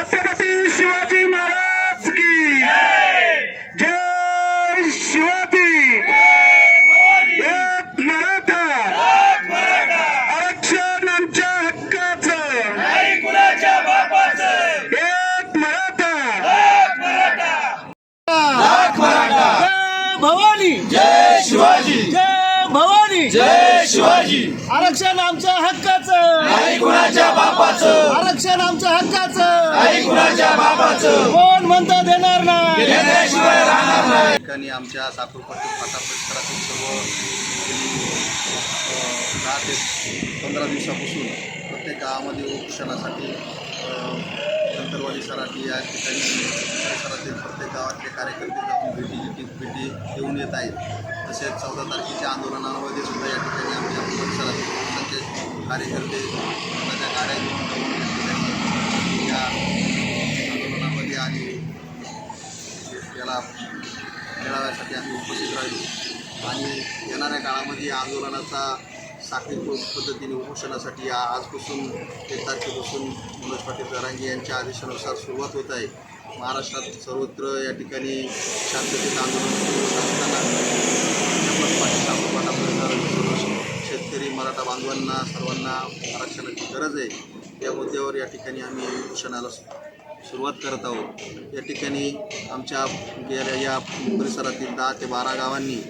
छत्रपती शिवाजी महाराज की जय! शिवाजी! एक मराठा! आरक्षण आमच्या हक्काचं! एक मराठा! भवानी! जय शिवाजी! जय भवानी! जय शिवाजी! आरक्षण आमच्या हक्काचं! नाही कुणाच्या बापाचं! आरक्षण आमच्या हक्काचं! नाही कुणाच्या बापाचं! कोण म्हणता देणार नाही? घेतल्याशिवाय राहणार नाही! ठिकाणी आमच्या साखरपट्टी फाटा परिसरातील सर्व दहा ते पंधरा दिवसापासून प्रत्येक गावामध्ये उपोषणासाठी अ, शंकरवाडी सराठी या ठिकाणी परिसरातील प्रत्येक गावातले कार्यकर्ते जाऊन भेटी भेटी देऊन येत आहेत. तसेच चौदा तारखेच्या आंदोलनामध्ये सुद्धा या ठिकाणी आमच्या परिसरातील पक्षाचे कार्यकर्ते स्वतःच्या गाड्या घेऊन या आंदोलनामध्ये आणि याला मेळाव्यासाठी आम्ही उपस्थित राहिलो. आणि येणाऱ्या काळामध्ये या आंदोलनाचा साखळी पद्धतीने उपोषणासाठी आजपासून एक तारखेपासून मनोज पाटील जरांगे यांच्या आदेशानुसार सुरुवात होत आहे. महाराष्ट्रात सर्वत्र या ठिकाणी शांततेत आंदोलन सुरू असताना सर्व शेतकरी मराठा बांधवांना सर्वांना आरक्षणाची गरज आहे. या मुद्द्यावर या ठिकाणी आम्ही उपोषणाला सुरुवात करत आहोत. या ठिकाणी आमच्या गेल्या या परिसरातील दहा ते बारा गावांनी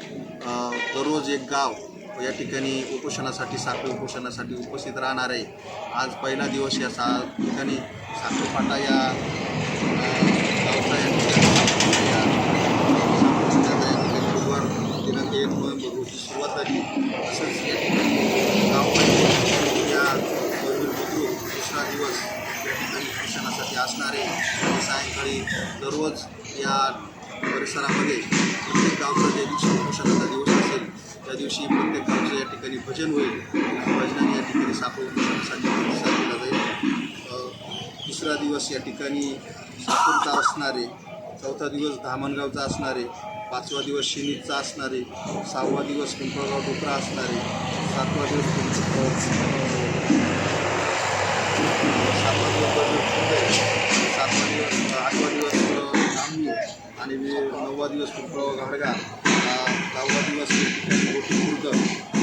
दररोज एक गाव या ठिकाणी उपोषणासाठी साखळी उपोषणासाठी उपस्थित राहणार. आहे आज पहिला दिवस या सा ठिकाणी साखरपाटा या अ, सुरुवात झाली या ठिकाणी या दिवस या ठिकाणी सायंकाळी दररोज या परिसरामध्ये प्रत्येक गावचा ज्या दिवशी दिवस असेल त्या दिवशी प्रत्येक गावचं या ठिकाणी भजन होईल भजनाने या ठिकाणी सापडून दिला जाईल तिसरा दिवस या ठिकाणी सातूरचा असणारे चौथा दिवस धामणगावचा असणारे पाचवा दिवस शिनीचा असणारे सहावा दिवस पिंपळगाव डोकरा असणारे सातवा दिवस वी- दिवस पिंपळगाव घाडगा अ, दहावा दिवस मोठी खुर्द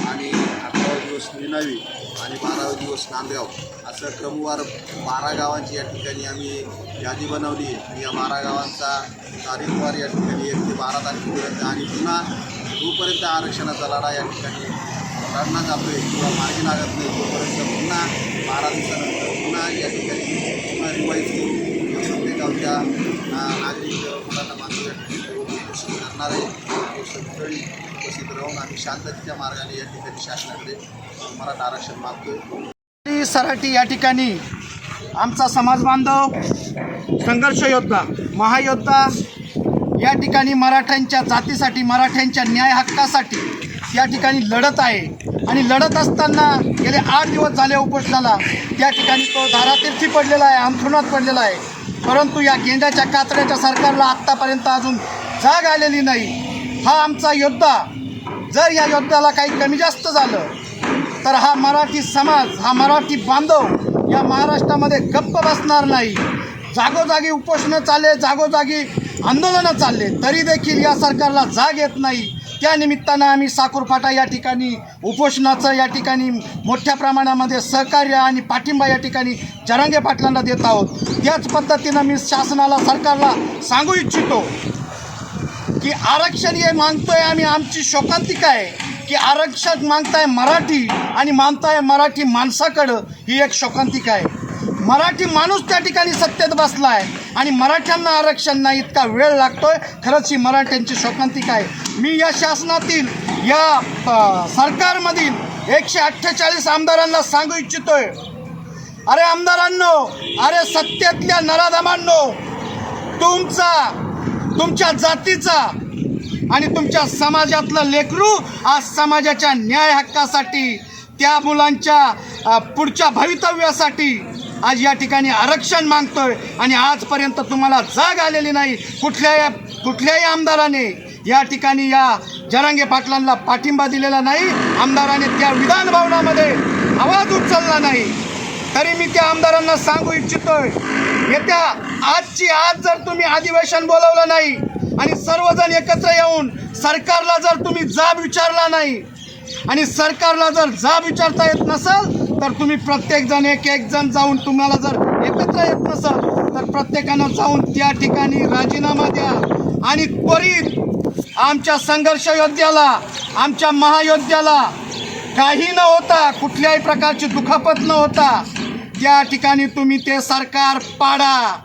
आणि अकरावा दिवस निनावी आणि बारावा दिवस नांदगाव. असं क्रमवार बारा गावांची या ठिकाणी आम्ही यादी बनवली. आणि या बारा गावांचा तारीखवार या ठिकाणी एक ते बारा तारखेपर्यंत आणि पुन्हा जोपर्यंत आरक्षणाचा लढा या ठिकाणी लढला जातो आहे किंवा मार्गी लागत नाही तोपर्यंत पुन्हा बारा दिवसानंतर पुन्हा या ठिकाणी पुन्हा रिवाईज करून प्रत्येक गावच्या नागरिक मुलांना बांधव करणार आहे. सगळी उपस्थित राहून आम्ही शांततेच्या मार्गाने या ठिकाणी शासनाकडे मराठा आरक्षण मागतो सराठी या ठिकाणी आमचा समाज बांधव संघर्ष योद्धा महायोद्धा या ठिकाणी मराठ्यांच्या जातीसाठी मराठ्यांच्या न्याय हक्कासाठी या ठिकाणी लढत आहे. आणि लढत असताना गेले आठ दिवस झाले उपोषणाला. त्या ठिकाणी तो धारातीर्थी पडलेला आहे अंथरुणात पडलेला आहे. परंतु या गेंड्याच्या कातड्याच्या सरकारला आत्तापर्यंत अजून जाग आलेली नाही. हा आमचा योद्धा. जर या योद्ध्याला काही कमी जास्त झालं तर हा मराठी समाज हा मराठी बांधव या महाराष्ट्रामध्ये गप्प बसणार नाही. जागोजागी उपोषणं चालले जागोजागी आंदोलनं चालले तरी देखील या सरकारला जाग येत नाही. त्या निमित्तानं आम्ही साकूरफाटा या ठिकाणी उपोषणाचं या ठिकाणी मोठ्या प्रमाणामध्ये सहकार्य आणि पाठिंबा या ठिकाणी जरांगे पाटलांना देत आहोत. त्याच पद्धतीनं मी शासनाला सरकारला सांगू इच्छितो. की आरक्षण हे मागतोय आम्ही आमची शोकांतिका आहे की आरक्षण मागताय मराठी आणि मानताय मराठी माणसाकडं ही एक शोकांतिका आहे. मराठी माणूस त्या ठिकाणी सत्तेत बसला आहे आणि मराठ्यांना आरक्षण नाही इतका वेळ लागतोय. खरंच ही मराठ्यांची शोकांतिका आहे. मी या शासनातील या सरकारमधील एकशे अठ्ठेचाळीस आमदारांना सांगू इच्छितोय. अरे आमदारांनो अरे सत्तेतल्या नराधमांनो तुमचा तुमच्या जातीचा आणि तुमच्या समाजातलं लेकरू आज समाजाच्या न्याय हक्कासाठी त्या मुलांच्या पुढच्या भवितव्यासाठी आज या ठिकाणी आरक्षण मागतोय आणि आजपर्यंत तुम्हाला जाग आलेली नाही. कुठल्याही कुठल्याही आमदाराने या ठिकाणी या जरांगे पाटलांना पाठिंबा दिलेला नाही. आमदाराने त्या विधान भवनामध्ये आवाज उचलला नाही. तरी मी त्या आमदारांना सांगू इच्छितोय येत्या आजची आज जर तुम्ही अधिवेशन बोलवलं नाही आणि सर्वजण एकत्र येऊन सरकारला जर तुम्ही जाब विचारला नाही आणि सरकारला जर जाब विचारता येत नसेल तर तुम्ही प्रत्येकजण एक एक जण जाऊन तुम्हाला जर एकत्र येत नसेल तर प्रत्येकानं जाऊन त्या ठिकाणी राजीनामा द्या. आणि त्वरित आमच्या संघर्ष योद्ध्याला आमच्या महायोद्ध्याला काही न होता कुठल्याही प्रकारची दुखापत न होता या ठिकाणी तुम्ही ते सरकार पाडा.